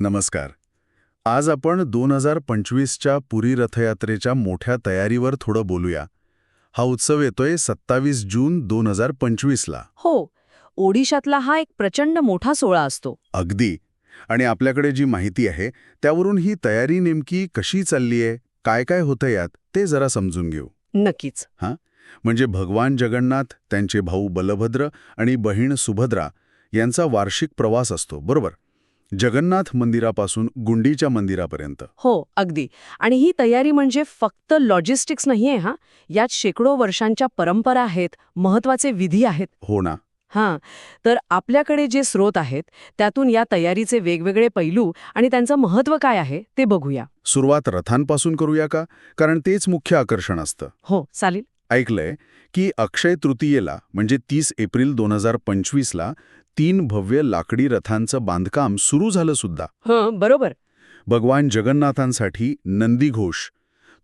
नमस्कार. आज आपण दोन हजार पंचवीसच्या पुरी रथयात्रेच्या मोठ्या तयारीवर थोडं बोलूया. हा उत्सव येतोय सत्तावीस जून दोन हजार पंचवीसला. हो ओडिशातला हा एक प्रचंड मोठा सोहळा असतो. अगदी. आणि आपल्याकडे जी माहिती आहे त्यावरून ही तयारी नेमकी कशी चाललीय काय काय होतं यात ते जरा समजून घेऊ. नक्कीच. म्हणजे भगवान जगन्नाथ त्यांचे भाऊ बलभद्र आणि बहीण सुभद्रा यांचा वार्षिक प्रवास असतो बरोबर? जगन्नाथ मंदिरापासून गुंडीच्या मंदिरापर्यंत. हो अगदी. आणि ही तयारी म्हणजे फक्त लॉजिस्टिक्स नाहीये हा? यात शेकडो वर्षांच्या परंपरा आहेत महत्त्वाचे विधी आहेत. हो ना. हां. तर आपल्याकडे जे स्रोत आहेत त्यातून या तयारीचे वेगवेगळे पैलू आणि त्यांचं महत्त्व काय आहे ते बघूया. सुरुवात रथांपासून करूया का? कारण तेच मुख्य आकर्षण असतं. हो चालेल. ऐकलंय की अक्षय तृतीयेला म्हणजे तीस एप्रिल दोन हजार पंचवीसला तीन भव्य लाकडी रथांचं बांधकाम सुरू झालं सुद्धा. हं बरोबर. भगवान जगन्नाथांसाठी नंदीघोष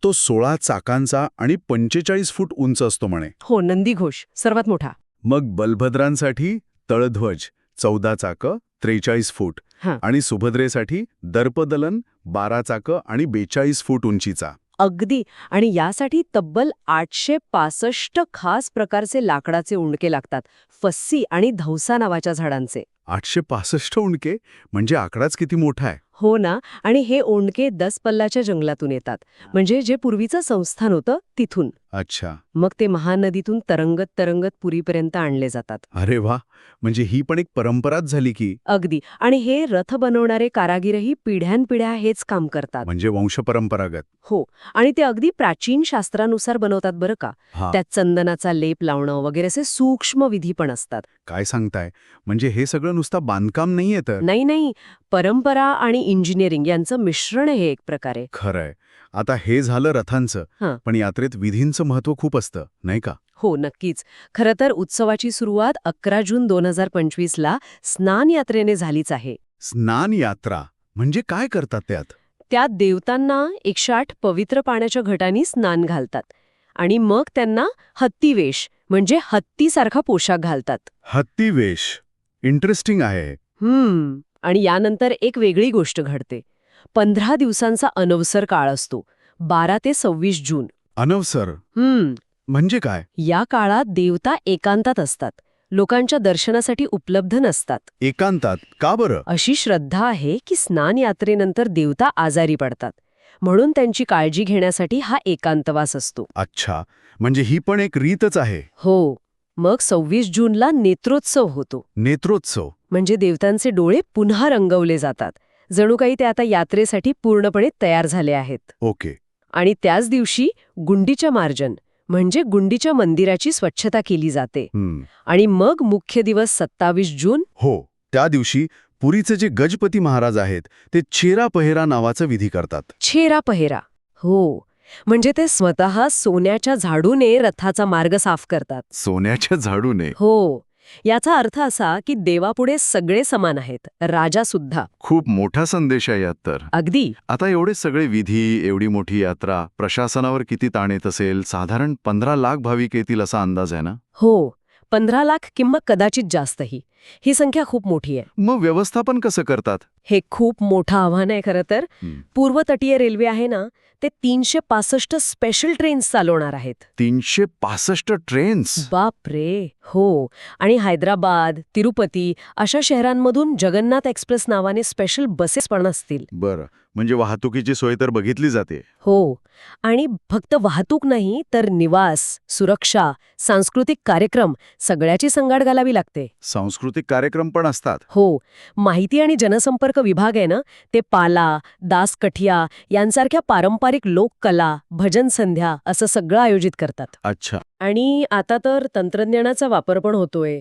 तो सोळा चाकांचा आणि पंचेचाळीस फूट उंच असतो म्हणे. हो नंदीघोष सर्वात मोठा. मग बलभद्रांसाठी तळध्वज चौदा चाकं त्रेचाळीस फूट. हां. आणि सुभद्रेसाठी दर्पदलन बारा चाकं आणि बेचाळीस फूट उंचीचा. अगदी. आणि यासाठी तब्बल आठशे पासष्ट खास प्रकारचे लाकडाचे उंडके लागतात. फस्सी आणि धौसा नावाच्या झाडांचे. आठशे पासष्ट उंडके म्हणजे आकडाच किती मोठा आहे. हो ना आणि हे ओंडके दस पल्लाच्या जंगलातून येतात. म्हणजे जे पूर्वीचं संस्थान होतं तिथून. अच्छा. मग ते महानदीतून तरंगत तरंगत पुरीपर्यंत आणले जातात. अरे वा! म्हणजे ही पण एक परंपराच झाली की. अगदी. आणि हे रथ बनवणारे कारागीरही पिढ्यानपिढ्या हेच काम करतात. म्हणजे वंशपरंपरागत. हो. आणि ते अगदी प्राचीन शास्त्रानुसार बनवतात बरं का. हा. त्यात चंदनाचा लेप लावणं वगैरे असे सूक्ष्म विधी पण असतात. काय सांगताय? म्हणजे हे सगळं नुसतं बांधकाम नाहीये तर? नाही नाही. परंपरा आणि इंजिनिअरिंग यांचं मिश्रण आहे एक प्रकारे. खरंय. आता हे झालं रथांचं. हं. पण यात्रेत विधींचं महत्त्व खूप असतं नाही का? हो नक्कीच. खरं तर उत्सवाची सुरुवात अकरा जून दोन हजार पंचवीसला स्नान यात्रेने झालीच आहे. स्नान यात्रा? म्हणजे काय करतात त्यात? त्यात देवतांना एकशे आठ पवित्र पाण्याच्या घटांनी स्नान घालतात. आणि मग त्यांना हत्तीवेश म्हणजे हत्तीसारखा पोशाख घालतात. हत्तीवेश. इंटरेस्टिंग आहे. हम्म आणि यानंतर एक वेगळी गोष्ट घडते. पंधरा दिवसांचा अनवसर काळ असतो. बारा ते सव्वीस जून. अनवसर? हम्म. म्हणजे काय? या काळात देवता एकांतात असतात. लोकांच्या दर्शनासाठी उपलब्ध नसतात. एकांतात? का बरं? अशी श्रद्धा आहे की स्नान यात्रेनंतर देवता आजारी पडतात. म्हणून त्यांची काळजी घेण्यासाठी हा एकांतवास असतो. अच्छा. म्हणजे ही पण एक रीतच आहे. हो. मग सव्वीस जूनला नेत्रोत्सव होतो. नेत्रोत्सव. म्हणजे देवतांचे डोळे पुन्हा रंगवले जातात. जणू काही ते आता यात्रेसाठी पूर्णपणे तयार झाले आहेत. ओके. आणि त्याच दिवशी गुंडीच्या मार्जन म्हणजे गुंडीच्या मंदिराची स्वच्छता केली जाते. आणि मग मुख्य दिवस सत्तावीस जून. हो त्या दिवशी पुरीचे जे गजपती महाराज आहेत ते चेरा पहेरा नावाचा विधी करतात. छेरा पहेरा. हो म्हणजे ते स्वतः सोन्याच्या झाडूने रथाचा मार्ग साफ करतात. सोन्याच्या झाडूने? हो. याचा अर्थ असा की देवापुढे सगळे समान आहेत राजा सुद्धा. खूप मोठा संदेश आहे यात तर. अगदी. आता एवढे सगळे विधी एवढी मोठी यात्रा प्रशासनावर किती ताण येत असेल साधारण पंधरा लाख भाविक येतील असा अंदाज आहे ना? हो. पंधरा लाख किंवा कदाचित जास्तही. ही संख्या खूप मोठी आहे. मग व्यवस्थापन कसं करतात? हे खूप मोठं आव्हान आहे खरं तर. हं. पूर्व तटीय रेल्वे आहे ना ते तीनशे पासष्ट स्पेशल ट्रेन्स चालवणार आहेत. तीनशे पासष्ट ट्रेन्स बाप रे हो. आणि हैदराबाद तिरुपती अशा शहरांमधून जगन्नाथ एक्सप्रेस नावाने स्पेशल बसेस पण असतील. बरं. म्हणजे वाहतुकीची सोय तर बघितली जाते. हो. आणि फक्त वाहतूक नाही तर निवास सुरक्षा सांस्कृतिक कार्यक्रम सगळ्याची संगाड घालावी लागते. सांस्कृतिक कार्यक्रम पण असतात. हो. माहिती आणि जनसंपर्क विभाग आहे ना ते पाला दासकठिया यांसारख्या पारंपरिक लोककला भजन संध्या असं सगळं आयोजित करतात. अच्छा. आणि आता तर तंत्रज्ञानाचा वापर पण होतोय.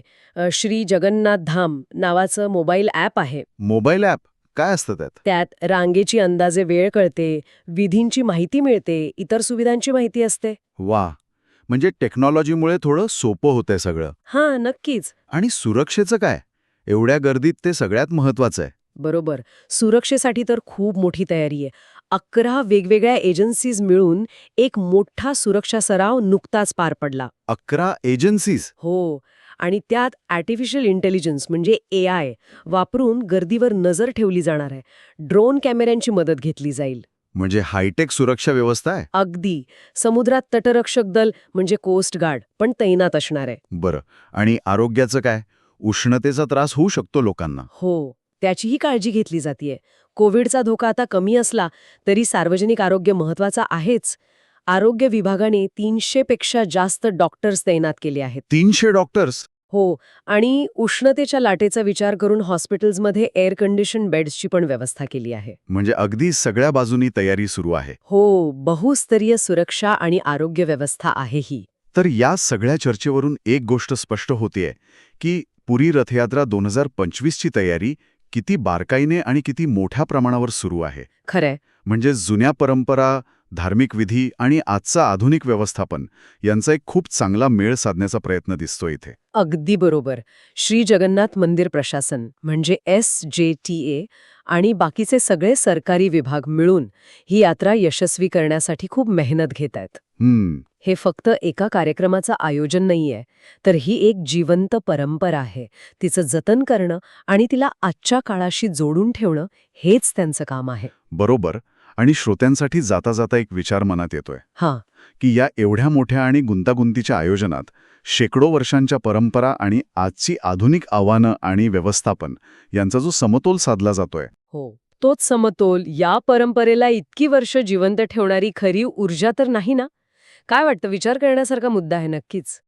श्री जगन्नाथ धाम नावाचं मोबाईल ॲप आहे. Mobile app? काय असतं त्यात? त्यात रांगेची अंदाजे वेळ कळते विधींची माहिती मिळते इतर सुविधांची माहिती असते. वा. म्हणजे टेक्नॉलॉजीमुळे थोडं सोपं होतंय सगळं. हां नक्कीच. आणि सुरक्षेचं काय? एवढ्या गर्दीत ते सगळ्यात महत्वाचं आहे. बरोबर. सुरक्षेसाठी तर खूप मोठी तयारी आहे. अकरा वेगवेगळ्या एजन्सीज मिळून एक मोठा सुरक्षा सराव नुकताच पार पडला. अकरा एजन्सीज हो. आणि त्यात आर्टिफिशियल इंटेलिजन्स म्हणजे ए आय वापरून गर्दीवर नजर ठेवली जाणार आहे. ड्रोन कॅमेऱ्यांची मदत घेतली जाईल. म्हणजे हायटेक सुरक्षा व्यवस्था आहे? अगदी. समुद्रात तटरक्षक दल म्हणजे कोस्ट गार्ड पण तैनात असणार आहे. बरं. आणि आरोग्याचं काय? उष्णतेचा त्रास होऊ शकतो लोकांना. हो. त्याचीही काळजी घेतली जातीये. कोविडचा धोका आता कमी असला तरी सार्वजनिक आरोग्य महत्त्वाचा आहेच. आरोग्य विभागाने तीनशे पेक्षा जास्त डॉक्टर्स तैनात केले आहेत. तीनशे डॉक्टर्स हो आणि उष्णतेच्या लाटेचा विचार करून हॉस्पिटल्समध्ये एअर कंडिशन बेड्सची पण व्यवस्था केली आहे. म्हणजे अगदी सगळ्या बाजूनी तयारी सुरू आहे. हो बहुस्तरीय सुरक्षा आणि आरोग्य व्यवस्था आहे ही. तर या सगळ्या चर्चेवरून एक गोष्ट स्पष्ट होतीये की पुरी रथयात्रा दोन हजार पंचवीसची तयारी किती बारकाईने आणि किती मोठ्या प्रमाणावर सुरू आहे. खरंय. म्हणजे जुन्या परंपरा धार्मिक विधी आणि आजचा आधुनिक व्यवस्थापन यांचा एक खूप चांगला मेळ साधण्याचा प्रयत्न दिसतो इथे. अगदी बरोबर. श्री जगन्नाथ मंदिर प्रशासन म्हणजे एस जे टी ए आणि बाकीचे सगळे सरकारी विभाग मिळून ही यात्रा यशस्वी करण्यासाठी खूप मेहनत घेत आहेत. हम्म. हे फक्त एका कार्यक्रमाचं आयोजन नाहीये तर ही एक जिवंत परंपरा आहे. तिचं जतन करणं आणि तिला आजच्या काळाशी जोडून ठेवणं हेच त्यांचं काम आहे. बरोबर. आणि श्रोत्यांसाठी जाता जाता एक विचार मनात येतोय. हां. की या एवढ्या मोठ्या आणि गुंतागुंतीच्या आयोजनात शेकडो वर्षांच्या परंपरा आणि आजची आधुनिक आव्हानं आणि व्यवस्थापन यांचा जो समतोल साधला जातोय. हो. तोच समतोल या परंपरेला इतकी वर्ष जिवंत ठेवणारी खरी ऊर्जा तर नाही ना? काय वाटतं? विचार करण्यासारखा मुद्दा आहे नक्कीच.